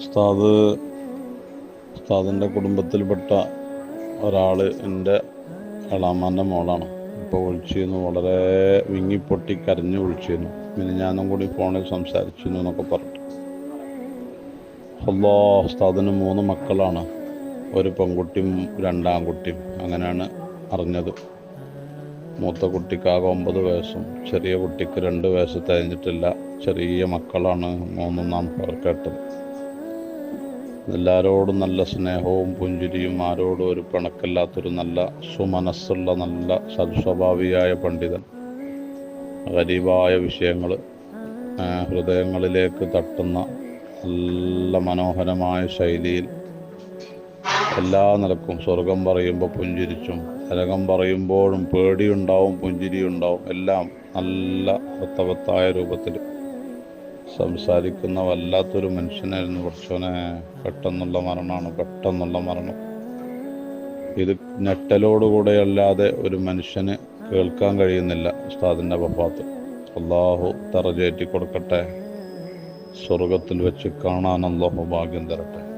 ഉസ്താദ് ഉസ്താദിന്റെ കുടുംബത്തിൽപ്പെട്ട ഒരാൾ എന്റെ എളാമാന്റെ മോളാണ്. ഇപ്പോൾ വിളിച്ചിരുന്നു വളരെ വിങ്ങിപ്പൊട്ടി കരഞ്ഞു വിളിച്ചിരുന്നു. പിന്നെ ഞാനും കൂടി ഫോണിൽ സംസാരിച്ചിരുന്നു എന്നൊക്കെ പറഞ്ഞു. അല്ലോ ഉസ്താദിന് മൂന്ന് മക്കളാണ്. ഒരു പെൺകുട്ടിയും രണ്ടാൺകുട്ടിയും അങ്ങനെയാണ് അറിഞ്ഞത്. മൂത്ത കുട്ടിക്കാകെ ഒമ്പത് വയസ്സും ചെറിയ കുട്ടിക്ക് രണ്ട് വയസ്സ് തികഞ്ഞിട്ടില്ല. ചെറിയ മക്കളാണ് മൂന്നും നാം കേട്ടത്. എല്ലാവരോടും നല്ല സ്നേഹവും പുഞ്ചിരിയും ആരോടും ഒരു പിണക്കല്ലാത്തൊരു നല്ല സുമനസ്സുള്ള നല്ല സദ്സ്വഭാവിയായ പണ്ഡിതൻ. ഗരീബായ വിഷയങ്ങൾ ഹൃദയങ്ങളിലേക്ക് തട്ടുന്ന നല്ല മനോഹരമായ ശൈലിയിൽ എല്ലാ നിലക്കും സ്വർഗം പറയുമ്പോൾ പുഞ്ചിരിച്ചും നരകം പറയുമ്പോഴും പേടിയുണ്ടാവും പുഞ്ചിരിയുണ്ടാവും എല്ലാം നല്ല വൃത്തവത്തായ രൂപത്തിൽ സംസാരിക്കുന്ന വല്ലാത്തൊരു മനുഷ്യനായിരുന്നു. കുറച്ചോനെ പെട്ടെന്നുള്ള മരണമാണ് പെട്ടെന്നുള്ള മരണം. ഇത് ഞെട്ടലോടുകൂടെ അല്ലാതെ ഒരു മനുഷ്യന് കേൾക്കാൻ കഴിയുന്നില്ല ഉസ്താദിന്റെ വഫാത്ത്. അള്ളാഹു തറചേറ്റി കൊടുക്കട്ടെ. സ്വർഗത്തിൽ വെച്ച് കാണാൻ അള്ളാഹു ഭാഗ്യം തരട്ടെ.